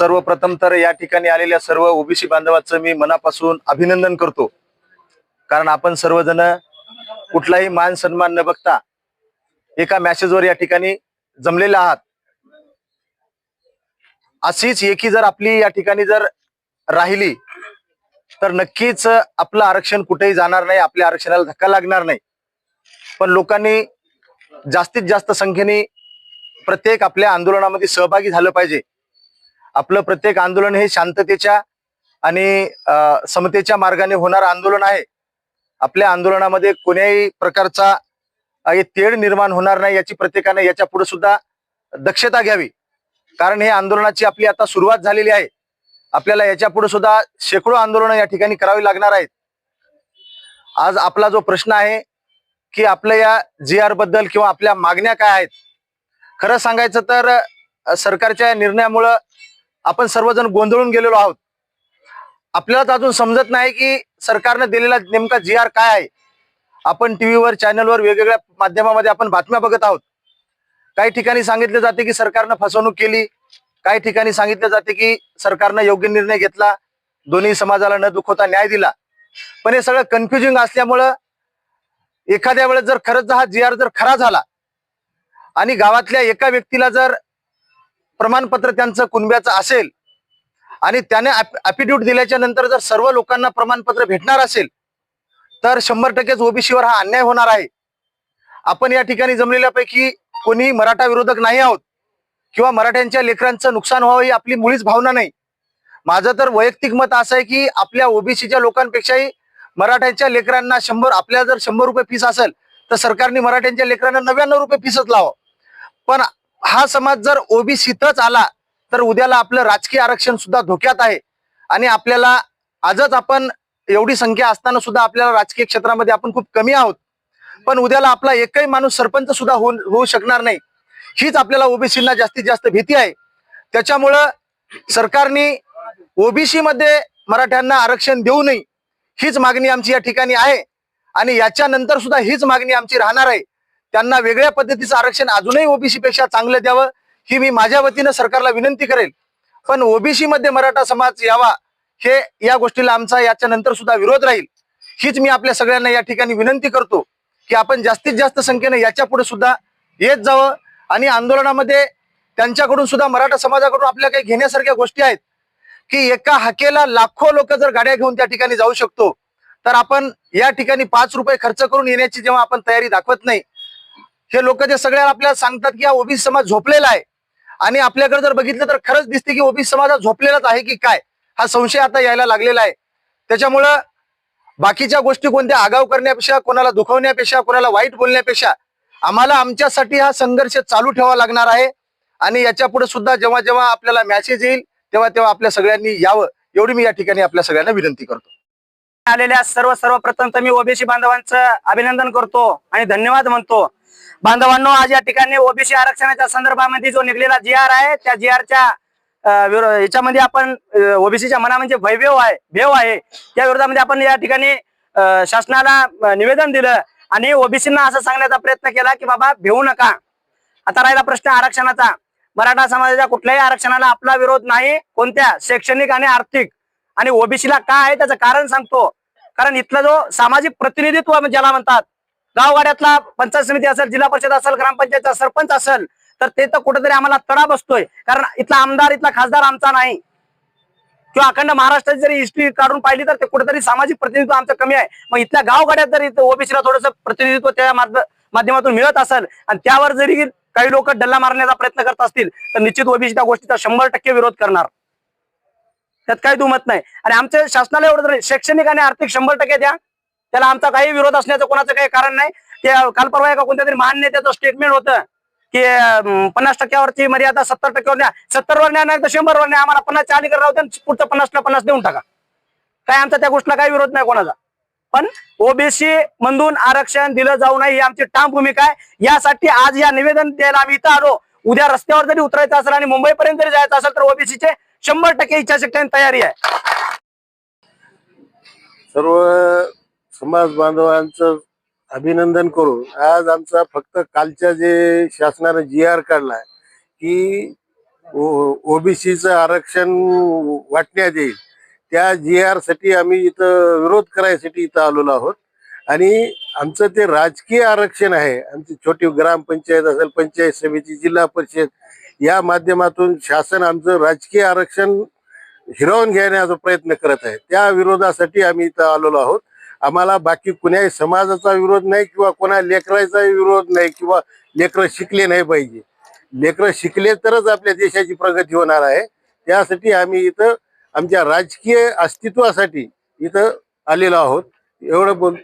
सर्वप्रथम तर या ठिकाणी आलेल्या सर्व ओबीसी बांधवाचं मी मनापासून अभिनंदन करतो. कारण आपण सर्वजण कुठलाही मान सन्मान न बघता एका मॅसेजवर या ठिकाणी जमलेले आहात. अशीच एकी जर आपली या ठिकाणी जर राहिली तर नक्कीच आपलं आरक्षण कुठेही जाणार नाही आपल्या आरक्षणाला धक्का लागणार नाही. पण लोकांनी जास्तीत जास्त संख्येने प्रत्येक आपल्या आंदोलनामध्ये सहभागी झालं पाहिजे. आपलं प्रत्येक आंदोलन हे शांततेच्या आणि समतेच्या मार्गाने होणारं आंदोलन आहे. आपल्या आंदोलनामध्ये कोण्याही प्रकारचा हे तेढ निर्माण होणार नाही याची प्रत्येकाने याच्यापुढे सुद्धा दक्षता घ्यावी. कारण हे आंदोलनाची आपली आता सुरुवात झालेली आहे. आपल्याला याच्यापुढे सुद्धा शेकडो आंदोलनं या ठिकाणी करावी लागणार आहेत. आज आपला जो प्रश्न आहे की आपल्या या जी आरबद्दल किंवा आपल्या मागण्या काय आहेत? खरं सांगायचं तर सरकारच्या निर्णयामुळं आपण सर्वजण गोंधळून गेलेलो आहोत. आपल्याला अजून समजत नाही की सरकारनं दिलेला नेमका जी आर काय आहे. आपण टीव्हीवर चॅनलवर वेगवेगळ्या माध्यमामध्ये आपण बातम्या बघत आहोत. काही ठिकाणी सांगितले जाते की सरकारनं फसवणूक केली. काही ठिकाणी सांगितले जाते की सरकारनं योग्य निर्णय घेतला. दोन्ही समाजाला न दुखवता न्याय दिला. पण हे सगळं कन्फ्युजिंग असल्यामुळं एखाद्या वेळेस जर खरंच हा जी आर जर खरा झाला आणि गावातल्या एका व्यक्तीला जर प्रमाणपत्र त्यांचं कुणब्याचं असेल आणि त्याने ॲपिट्यूट दिल्याच्या नंतर जर सर्व लोकांना प्रमाणपत्र भेटणार असेल तर शंभर टक्केच ओबीसीवर हा अन्याय होणार आहे. आपण या ठिकाणी जमलेल्यापैकी कोणी मराठा विरोधक नाही आहोत किंवा मराठ्यांच्या लेकरांचं नुकसान व्हावं ही आपली मुळीच भावना नाही. माझं तर वैयक्तिक मत असं आहे की आपल्या ओबीसीच्या लोकांपेक्षाही मराठ्यांच्या लेकरांना शंभर आपल्या जर शंभर रुपये फीस असेल तर सरकारने मराठ्यांच्या लेकरांना नव्याण्णव रुपये फीसच लावा पण हा समाज जर ओबीसीतच आला तर उद्याला आपलं राजकीय आरक्षण सुद्धा धोक्यात आहे. आणि आपल्याला आजच आपण एवढी संख्या असताना सुद्धा आपल्याला राजकीय क्षेत्रामध्ये आपण खूप कमी आहोत. पण उद्याला आपला एकही माणूस सरपंच सुद्धा होऊ होऊ शकणार नाही. हीच आपल्याला ओबीसींना जास्तीत जास्त भीती आहे. त्याच्यामुळं सरकारने ओबीसी मध्ये मराठ्यांना आरक्षण देऊ नये हीच मागणी आमची या ठिकाणी आहे. आणि याच्यानंतर सुद्धा हीच मागणी आमची राहणार आहे. त्यांना वेगळ्या पद्धतीचं आरक्षण अजूनही ओबीसी पेक्षा चांगलं द्यावं ही मी माझ्या वतीनं सरकारला विनंती करेल. पण ओबीसी मध्ये मराठा समाज यावा हे या गोष्टीला आमचा याच्या नंतर सुद्धा विरोध राहील. हीच मी आपल्या सगळ्यांना या ठिकाणी विनंती करतो की आपण जास्तीत जास्त संख्येने याच्यापुढे सुद्धा येत जावं आणि आंदोलनामध्ये त्यांच्याकडून सुद्धा मराठा समाजाकडून आपल्या काही घेण्यासारख्या गोष्टी आहेत की एका हाकेला लाखो लोक जर गाड्या घेऊन त्या ठिकाणी जाऊ शकतो तर आपण या ठिकाणी पाच रुपये खर्च करून येण्याची जेव्हा आपण तयारी दाखवत नाही हे लोक जे सगळ्या आपल्याला सांगतात की हा ओबीसी समाज झोपलेला आहे. आणि आपल्याकडे जर बघितलं तर खरंच दिसते की ओबीसी समाज हा झोपलेलाच आहे की काय? हा संशय आता यायला लागलेला आहे. त्याच्यामुळं बाकीच्या गोष्टी कोणत्या आगाव करण्यापेक्षा कोणाला दुखवण्यापेक्षा कोणाला वाईट बोलण्यापेक्षा आम्हाला आमच्यासाठी हा संघर्ष चालू ठेवा लागणार आहे. आणि याच्यापुढे सुद्धा जेव्हा जेव्हा आपल्याला मॅसेज येईल तेव्हा तेव्हा आपल्या सगळ्यांनी यावं. एवढी मी या ठिकाणी आपल्या सगळ्यांना विनंती करतो. आलेल्या सर्व सर्वप्रथम तर मी ओबीसी बांधवांचं अभिनंदन करतो आणि धन्यवाद म्हणतो. बांधवांनो आज या ठिकाणी ओबीसी आरक्षणाच्या संदर्भामध्ये जो निघलेला जी आर आहे त्या जी आरच्या याच्यामध्ये आपण ओबीसीच्या मनामध्ये भयभेव आहे भेव आहे. त्या विरोधामध्ये आपण या ठिकाणी शासनाला निवेदन दिलं आणि ओबीसींना असं सांगण्याचा प्रयत्न केला की बाबा भेऊ नका. आता राहिला प्रश्न आरक्षणाचा. मराठा समाजाच्या कुठल्याही आरक्षणाला आपला विरोध नाही कोणत्या शैक्षणिक आणि आर्थिक. आणि ओबीसीला का आहे त्याचं कारण सांगतो. कारण इथला जो सामाजिक प्रतिनिधित्व ज्याला म्हणतात गावगाड्यातला पंचायत समिती असेल जिल्हा परिषद असेल ग्रामपंचायतचा सरपंच असेल तर ते तर कुठेतरी आम्हाला तडा बसतोय. कारण इथला आमदार इथला खासदार आमचा नाही. किंवा अखंड महाराष्ट्राची जरी हिस्ट्री काढून पाहिली तर ते कुठेतरी सामाजिक प्रतिनिधित्व आमचं कमी आहे. मग इथल्या गावगाड्यात जरी ओबीसीला थोडस प्रतिनिधित्व त्या माध्यमातून मिळत असेल आणि त्यावर जरी काही लोक डल्ला मारण्याचा प्रयत्न करत असतील तर निश्चित ओबीसी त्या गोष्टीचा शंभर टक्के विरोध करणार. त्यात काही दुमत नाही. आणि आमच्या शासनाला एवढं शैक्षणिक आणि आर्थिक शंभर टक्के द्या त्याला आमचा काही विरोध असण्याचं कोणाचं काही कारण नाही. ते काल परवा एका कोणत्या तरी महान नेत्याचं स्टेटमेंट होतं की पन्नास टक्क्यावरची मर्यादा सत्तर टक्क्यावर न्या सत्तर वर न्या नाही तर शंभर वर न्या आम्हाला पन्नास चाली राहू द्या पुढचं पन्नासला पन्नास देऊन टाका. काय आमचा त्या गोष्टीला काही विरोध नाही कोणाचा. पण ओबीसी मधून आरक्षण दिलं जाऊ नये ही आमची ठाम भूमिका आहे. यासाठी आज या निवेदन द्यायला आम्ही इथं आलो. उद्या रस्त्यावर जरी उतरायचं असेल आणि मुंबईपर्यंत जरी जायचं असेल तर ओबीसीचे शंभर टक्के इच्छाशक्ती तयारी आहे. सर्व समाज बांधवांचं अभिनंदन करून आज आमचा फक्त कालच्या जे शासनानं जी आर काढलाय की ओबीसीचं आरक्षण वाटण्यात येईल. त्या जी आरसाठी आम्ही इथं विरोध करायसाठी इथं आलेलो आहोत. आणि आमचं ते राजकीय आरक्षण आहे आमची छोटी ग्रामपंचायत असेल पंचायत समिती जिल्हा परिषद या माध्यमातून शासन आमचं राजकीय आरक्षण हिरावून घेण्याचा प्रयत्न करत आहे. त्या विरोधासाठी आम्ही इथं आलेलो आहोत. आम्हाला बाकी कुणाही समाजाचा विरोध नाही किंवा कोणा लेकराचा विरोध नाही किंवा लेकरं शिकले नाही पाहिजे. लेकरं शिकले तरच आपल्या देशाची प्रगती होणार आहे. त्यासाठी आम्ही इथं आमच्या राजकीय अस्तित्वासाठी इथं आलेलो आहोत. एवढं बोल